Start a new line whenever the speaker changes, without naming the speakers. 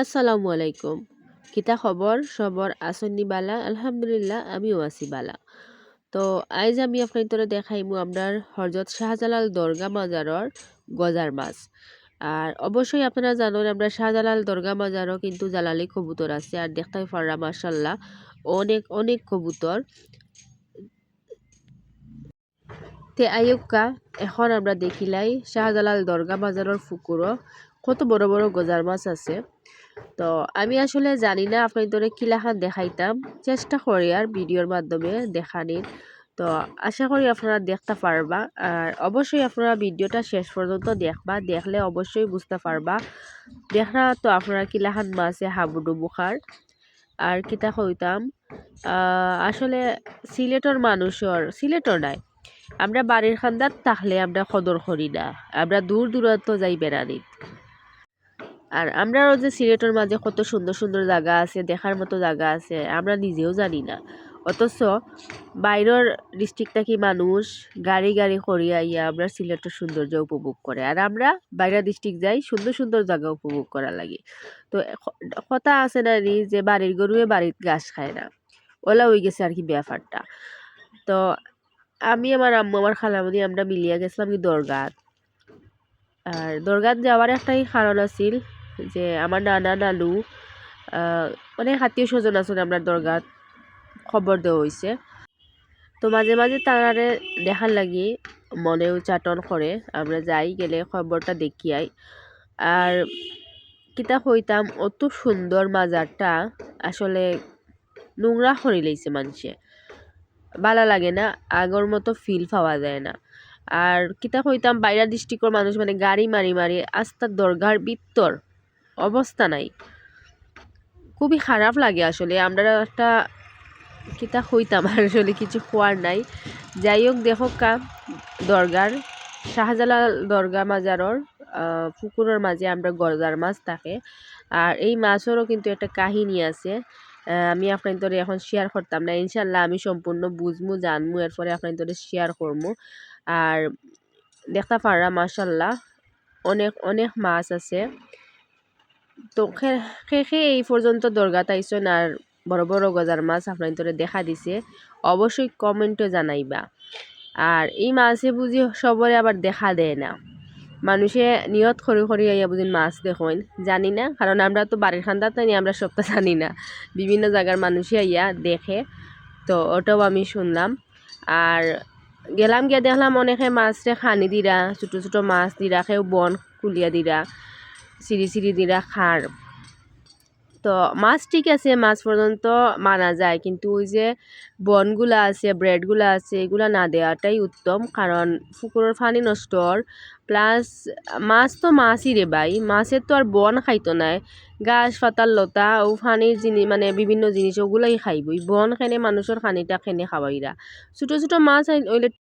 আসসালামু আলাইকুম। কিতা খবর? সবর? আসন্নি বালা? আলহামদুলিল্লাহ, আমিও আছি বালা। তো আজ আমি আপনার তোরা দেখাইমু আপনার হরজত শাহজালাল দরগা বাজারর গজার মাছ। আর অবশ্যই আপনারা জানেন, আমরা শাহজালাল দরগা বাজারও কিন্তু জালালি কবুতর আছে, আর দেখতে পাররা মার্শাল্লাহ অনেক অনেক কবুতর। তে আয়ুক্কা এখন আমরা দেখিলাই শাহজালাল দরগা বাজারের ফুকুরও, কত বড় বড় গজার মাছ আছে। তো আমি আসলে জানি না আপনাদের কিলাখান দেখাইতাম। চেষ্টা করি আর ভিডিওর মাধ্যমে দেখানির। তো আশা করি আপনারা দেখতে পারবা। আর অবশ্যই আপনারা ভিডিওটা শেষ পর্যন্ত দেখবা। দেখলে অবশ্যই বুঝতে পারবা। দেখা তো আপনারা কিলাখান মাছে হাবুডুবু খার আর কিতা কইতাম আসলে সিলেটর মানুষের সিলেটর নাই। আমরা বাড়ির খান্দার থাকলে আমরা সদর করি না। আমরা দূর দূরান্ত যাই বেড়ানিত আর আমরাও যে সিলেটের মাঝে কত সুন্দর সুন্দর জায়গা আছে, দেখার মতো জায়গা আছে, আমরা নিজেও জানি না। অথচ বাইরের ডিস্ট্রিক্ট থেকে মানুষ গাড়ি গাড়ি করিয়া ইয়া আমরা সিলেটের সৌন্দর্য উপভোগ করে। আর আমরা বাইরের ডিস্ট্রিক্ট যাই, সুন্দর সুন্দর জায়গা উপভোগ করা লাগে। তো কথা আছে না নি যে বাড়ির গরুয়ে বাড়ির ঘাস খায় না। ওলা হয়ে গেছে আর কি ব্যাপারটা। তো আমি আমার আম্মু, আমার খালামনি আমরা মিলিয়া গেছিলাম কি দরগাত। আর দরগাত যাওয়ার একটাই কারণ আছিল যে আমার নানা নানু অনেক আত্মীয় স্বজন আছেন আমরা দরগাত খবর দেওয়া হয়েছে তো মাঝে মাঝে তারারে দেখার লাগি মনে উচ্চাটন করে আমরা যাই গেলে খবরটা দেখিয়াই। আর কিতা হইতাম অত সুন্দর মাজারটা আসলে নোংরা করে লইছে মানুষে ভালো লাগে না আগর মতো ফিল পাওয়া যায় না। আর কিতা হইতাম বাইরা ডিস্ট্রিক্টর মানুষ মানে গাড়ি মারি মারি আস্তা দরগার বিত্তর অবস্থা নাই। খুবই খারাপ লাগে আসলে। আমরা একটা কিতা হইতাম, আসলে কিছু খোয়ার নাই। যাই হোক, দেখো কা, দরগার, শাহজালাল দরগা মাজারর পুকুরের মাঝে আমরা গজার মাছ থাকে। আর এই মাছেরও কিন্তু একটা কাহিনী আছে। আমি আপনার তোরে এখন শেয়ার করতাম না। ইনশাল্লাহ আমি সম্পূর্ণ বুঝমু, জানমু, এরপরে আপনার তোরে শেয়ার করমু। আর দেখতে পাররা মাসাল্লাহ অনেক অনেক মাছ আছে। তো শেষে এই পর্যন্ত দরগা তাইছন আর বড় বড় গজার মাছ আপনার দেখা দিছে। অবশ্যই কমেন্টে জানাইবা। আর এই মাছে বুঝি সবরে আবার দেখা দেয় না। মানুষে নিয়ত খরি খরি আইয়া বুঝি মাছ দেখেন জানি না, কারণ আমরা তো বাড়ির খান্দাত নাই আমরা সবটা জানি না। বিভিন্ন জায়গার মানুষে আইয়া দেখে, তো ওটাও আমি শুনলাম। আর গেলাম গিয়া দেখলাম অনেকে মাছরে খানি দিরা, ছোটো ছোটো মাছ দিরা, কেউ বন কুলিয়া দিরা। সিঁড়ি সিঁড়ি দিরা খার তো মাছ ঠিক আছে, মাছ পর্যন্ত মানা যায়, কিন্তু ওই যে বনগুলা আছে ব্রেডগুলা আছে এগুলা না দেওয়াটাই উত্তম কারণ পুকুরের পানি নষ্টর প্লাস মাছ তো মাছই রে ভাই মাছের তো আর বন খাইতো নাই। গাছ পাতার লতা ও পানির জিনিস মানে বিভিন্ন জিনিস ওগুলাই খাইবই বন খেনে মানুষের খানিটা খেনে খাবাইরা ছোটো ছোটো মাছ ওইলে